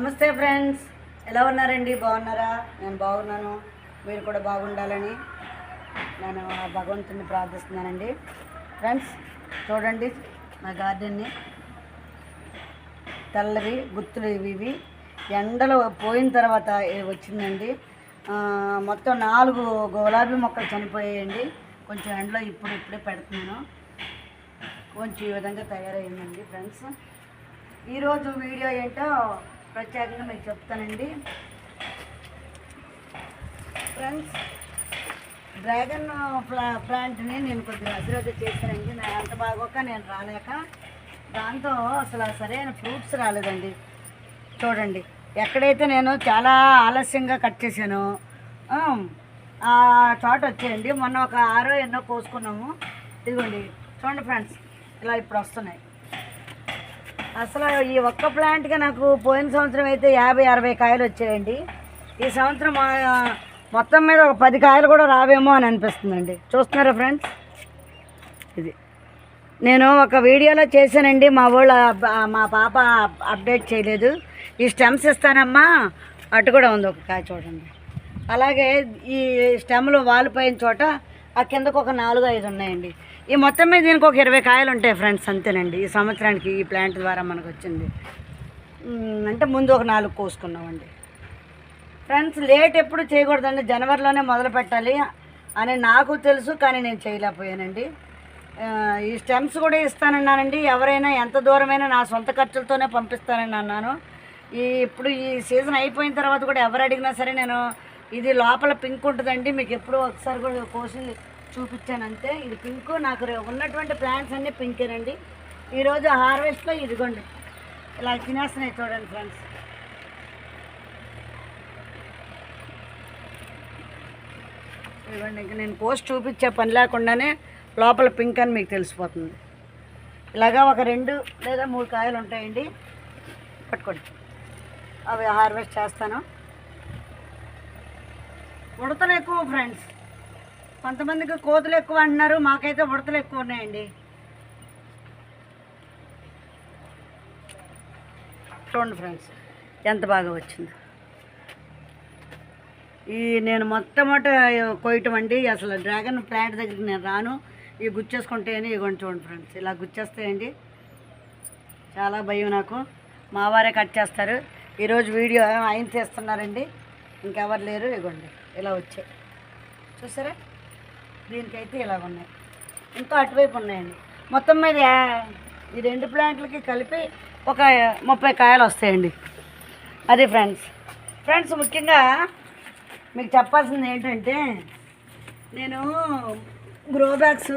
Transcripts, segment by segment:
నమస్తే ఫ్రెండ్స్. ఎలా ఉన్నారండి? బాగున్నారా? నేను బాగున్నాను. మీరు కూడా బాగుండాలని నేను ఆ భగవంతుని ప్రార్థిస్తున్నానండి. ఫ్రెండ్స్ చూడండి నా గార్డెన్ని. తెల్లవి గుత్తులు ఇవి ఇవి. ఎండలు పోయిన తర్వాత వచ్చిందండి? మొత్తం నాలుగు గులాబీ మొక్కలు చనిపోయాయండి. కొంచెం ఎండలో ఇప్పుడు ఇప్పుడే పెడుతున్నాను. కొంచెం ఈ విధంగా తయారైందండి ఫ్రెండ్స్. ఈరోజు వీడియో ఏంటో ప్రత్యేకంగా మీకు చెప్తానండి. ఫ్రెండ్స్ డ్రాగన్ ప్లా ప్లాంట్ని నేను కొద్దిగా అభివృద్ధి చేశానండి. నా అంత బాగోక నేను రాలేక. దాంతో అసలు సరైన ఫ్రూట్స్ రాలేదండి. చూడండి ఎక్కడైతే నేను చాలా ఆలస్యంగా కట్ చేశానో ఆ, ఆ చోట వచ్చేయండి. మొన్న ఒక ఆరో ఎన్నో కోసుకున్నాము. ఇదిగోండి చూడండి ఫ్రెండ్స్ ఇలా ఇప్పుడు వస్తున్నాయి. అసలు ఈ ఒక్క ప్లాంట్గా నాకు పోయిన సంవత్సరం అయితే యాభై అరవై కాయలు వచ్చాయండి. ఈ సంవత్సరం మొత్తం మీద ఒక పది కాయలు కూడా రావేమో అని అనిపిస్తుందండి. చూస్తున్నారా ఫ్రెండ్స్ ఇది. నేను ఒక వీడియోలో చేశానండి. మా వాళ్ళు మా పాప అప్డేట్ చేయలేదు. ఈ స్టెమ్స్ ఇస్తానమ్మా. అటు కూడా ఉంది ఒక కాయ చూడండి. అలాగే ఈ స్టెమ్లు వాలిపోయిన చోట ఆ కిందకు ఒక నాలుగు ఐదు ఉన్నాయండి. ఈ మొత్తం మీద దీనికి ఒక ఇరవై కాయలు ఉంటాయి ఫ్రెండ్స్ అంతేనండి. ఈ సంవత్సరానికి ఈ ప్లాంట్ ద్వారా మనకు వచ్చింది. అంటే ముందు ఒక నాలుగు కోసుకున్నామండి. ఫ్రెండ్స్ లేట్ ఎప్పుడు చేయకూడదండి. జనవరిలోనే మొదలు పెట్టాలి అని నాకు తెలుసు కానీ నేను చేయలేకపోయానండి. ఈ స్టెమ్స్ కూడా ఇస్తానన్నానండి. ఎవరైనా ఎంత దూరమైనా నా సొంత ఖర్చులతోనే పంపిస్తానని అన్నాను. ఈ ఇప్పుడు ఈ సీజన్ అయిపోయిన తర్వాత కూడా ఎవరు అడిగినా సరే నేను ఇది లోపల పింక్ ఉంటుందండి. మీకు ఎప్పుడూ ఒకసారి కూడా కోసి చూపించాను అంతే ఇది పింక్. నాకు రే- ఉన్నటువంటి ప్లాంట్స్ అన్నీ పింకేనండి. ఈరోజు హార్వెస్ట్లో ఇదిగోండి. ఇలా తినేస్తున్నాయి చూడండి ఫ్రెండ్స్ ఇదిగోండి ఇంక నేను పోస్ట్ చూపించే పని లేకుండానే లోపల పింక్ అని మీకు తెలిసిపోతుంది. ఇలాగా ఒక రెండు లేదా మూడు కాయలు ఉంటాయండి. పట్టుకోండి. అవి హార్వెస్ట్ చేస్తాను. ఉడతలు ఎక్కువ ఫ్రెండ్స్ కొంతమందికి కోతులు ఎక్కువ అంటున్నారు మాకైతే ఉడతలు ఎక్కువ ఉన్నాయండి. చూడండి ఫ్రెండ్స్ ఎంత బాగా వచ్చిందో. ఈ నేను మొట్టమొదట కోయటం అండి అసలు డ్రాగన్ ప్లాంట్ దగ్గరికి నేను రాను. ఇవి గుచ్చేసుకుంటాయని ఇవ్వండి చూడండి ఫ్రెండ్స్ ఇలా గుచ్చేస్తాయండి. చాలా భయం నాకు. మా వారే కట్ చేస్తారు. ఈరోజు వీడియో ఆయన చేస్తున్నారండి? ఇంకెవరు లేరు ఇవ్వండి ఇలా వచ్చాయి. చూసారా? దీనికైతే ఇలాగ ఉన్నాయి. ఇంకా అటువైపు ఉన్నాయండి. మొత్తం మీద ఈ రెండు ప్లాంట్లకి కలిపి ఒక ముప్పై కాయలు వస్తాయండి. అది ఫ్రెండ్స్. ఫ్రెండ్స్ ముఖ్యంగా మీకు చెప్పాల్సింది ఏంటంటే నేను గ్రో బ్యాగ్స్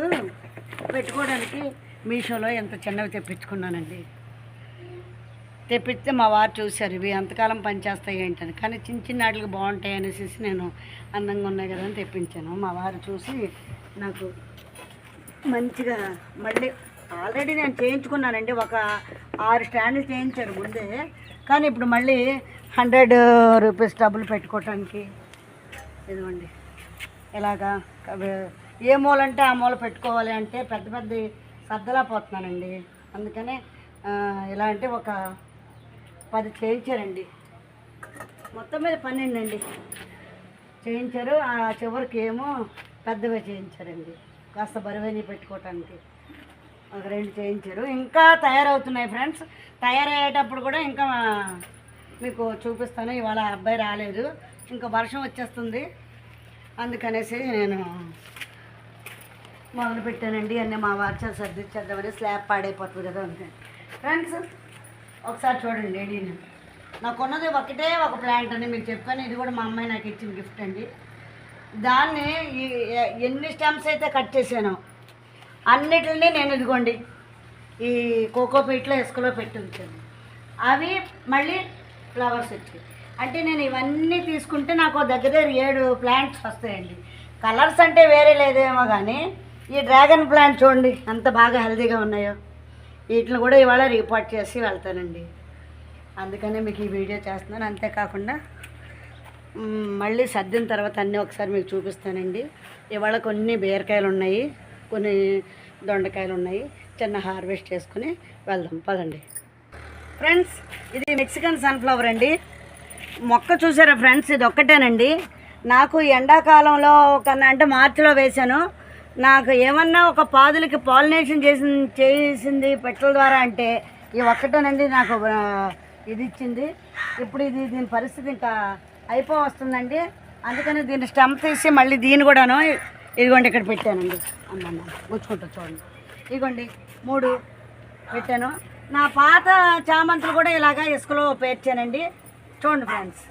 పెట్టుకోవడానికి మీషోలో ఎంత చిన్నవి తెప్పించుకున్నానండి. తెప్పిస్తే మా వారు చూశారు ఇవి ఎంతకాలం పనిచేస్తాయి ఏంటని. కానీ చిన్న చిన్న వాటికి బాగుంటాయి అనేసి నేను అందంగా ఉన్నాయి కదా అని తెప్పించాను. మా వారు చూసి నాకు మంచిగా మళ్ళీ ఆల్రెడీ నేను చేయించుకున్నానండి ఒక ఆరు స్టాండ్లు చేయించారు ముందే. కానీ ఇప్పుడు మళ్ళీ హండ్రెడ్ రూపీస్ డబ్బులు పెట్టుకోవటానికి ఇదిగోండి. ఇలాగా ఏ మూల అంటే ఆ మూల పెట్టుకోవాలి అంటే పెద్ద పెద్ద సర్దలా పోతున్నానండి. అందుకనే ఇలా అంటే ఒక పది చేయించారండి. మొత్తం మీద పన్నెండు అండి చేయించారు. ఆ చివరికి ఏమో పెద్దవి చేయించారండి. కాస్త బరువైన పెట్టుకోవటానికి. ఒక రెండు చేయించారు. ఇంకా తయారవుతున్నాయి ఫ్రెండ్స్. తయారయ్యేటప్పుడు కూడా ఇంకా మీకు చూపిస్తాను. ఇవాళ అబ్బాయి రాలేదు. ఇంకా వర్షం వచ్చేస్తుంది. అందుకనేసి నేను మొదలు పెట్టానండి అన్నీ మా వార్చ సర్దిచ్చేద్దామని స్లాబ్ పాడైపోతుంది కదా అందుకని. ఫ్రెండ్స్ ఒకసారి చూడండి ఏడీ నాకున్నది ఒకటే ఒక ప్లాంట్ అని మీకు చెప్పాను. ఇది కూడా మా అమ్మాయి నాకు ఇచ్చిన గిఫ్ట్ అండి. దాన్ని ఈ ఎ- ఎన్ని స్టెమ్స్ అయితే కట్ చేశాను అన్నిటిని నేను ఇదిగోండి ఈ కోకో పీట్లో ఇసుకలో పెట్టి ఉంచాను. అవి మళ్ళీ ఫ్లవర్స్ వచ్చాయి. అంటే నేను ఇవన్నీ తీసుకుంటే నాకు దగ్గర దగ్గర ఏడు ప్లాంట్స్ వస్తాయండి. కలర్స్ అంటే వేరే లేదేమో కానీ ఈ డ్రాగన్ ప్లాంట్ చూడండి ఎంత బాగా హెల్తీగా ఉన్నాయో. వీటిని కూడా ఇవాళ రిపోర్ట్ చేసి వెళ్తానండి. అందుకనే మీకు ఈ వీడియో చేస్తున్నాను. అంతేకాకుండా మళ్ళీ సర్దిన తర్వాత అన్నీ ఒకసారి మీకు చూపిస్తానండి. ఇవాళ కొన్ని బీరకాయలు ఉన్నాయి కొన్ని దొండకాయలు ఉన్నాయి. చిన్న హార్వెస్ట్ చేసుకుని వెళ్దాం. పదండి. ఫ్రెండ్స్ ఇది మెక్సికన్ సన్ఫ్లవర్ అండి. మొక్క చూసారా ఫ్రెండ్స్? ఇది ఒక్కటేనండి. నాకు ఎండాకాలంలో కన్నా అంటే మార్చిలో వేశాను. నాకు ఏమన్నా ఒక పాదులకి పాలినేషన్ చేసి చేసింది పెట్టల ద్వారా అంటే ఈ ఒక్కటేనండి నాకు ఇది ఇచ్చింది ఇప్పుడు ఇది దీని పరిస్థితి ఇంకా అయిపో వస్తుందండి. అందుకని దీన్ని స్టెమ్ తీసి మళ్ళీ దీన్ని కూడాను ఇదిగోండి ఇక్కడ పెట్టానండి. అమ్మ గుచ్చుకుంటా చూడండి. ఇదిగోండి మూడు పెట్టాను. నా పాత చామంతులు కూడా ఇలాగా ఇసుకలో పేర్చానండి. చూడండి ఫ్రెండ్స్.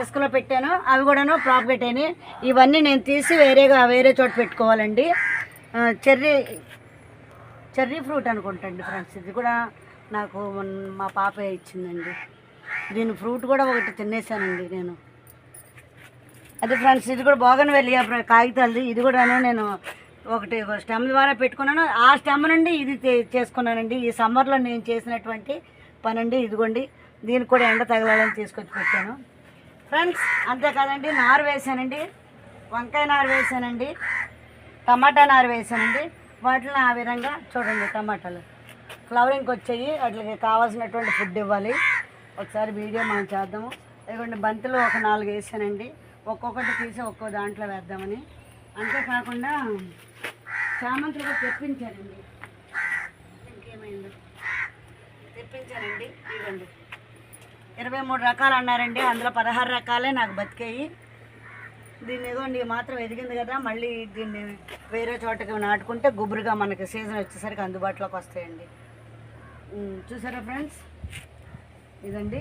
ఇసుకలో పెట్టాను అవి కూడాను ప్రాపగేట్ అయినాయి. ఇవన్నీ నేను తీసి వేరేగా వేరే చోట పెట్టుకోవాలండి. చెర్రీ చెర్రీ ఫ్రూట్ అనుకుంటండి ఫ్రెండ్స్. ఇది కూడా నాకు మా పాప ఇచ్చిందండి. దీని ఫ్రూట్ కూడా ఒకటి తినేసానండి నేను. అదే ఫ్రెండ్స్ ఇది కూడా బాగానే వెళ్ళి కాగితాలది. ఇది కూడాను నేను ఒకటి స్టెమ్ ద్వారా పెట్టుకున్నాను. ఆ స్టెమ్ నుండి ఇది చేసుకున్నానండి. ఈ సమ్మర్లో నేను చేసినటువంటి పనండి ఇదిగోండి. దీనికి కూడా ఎండ తగలాలని తీసుకొచ్చి పెట్టాను. ఫ్రెండ్స్ అంతేకాదండి నారు వేసానండి. వంకాయ నారు వేసానండి. టమాటా నారు వేసానండి. వాటిని ఆ విధంగా చూడండి టమాటాలు. ఫ్లవరింగ్కి వచ్చాయి. వాటికి కావాల్సినటువంటి ఫుడ్ ఇవ్వాలి. ఒకసారి వీడియో మనం చేద్దాము. ఇదిగోండి బంతులు ఒక నాలుగు వేసానండి. ఒక్కొక్కటి తీసి ఒక్కో దాంట్లో వేద్దామని. అంతేకాకుండా చామంతులు కూడా తెప్పించానండి. ఇంకేమైందో? తెప్పించానండి. ఇవ్వండి ఇరవై మూడు రకాలు అన్నారండి. అందులో పదహారు రకాలే నాకు బతికాయి. దీన్ని ఇదిగోండి మాత్రం ఎదిగింది కదా. మళ్ళీ దీన్ని వేరే చోటకి నాటుకుంటే గుబురుగా మనకి సీజన్ వచ్చేసరికి అందుబాటులోకి వస్తాయండి. చూసారా ఫ్రెండ్స్? ఇదండి.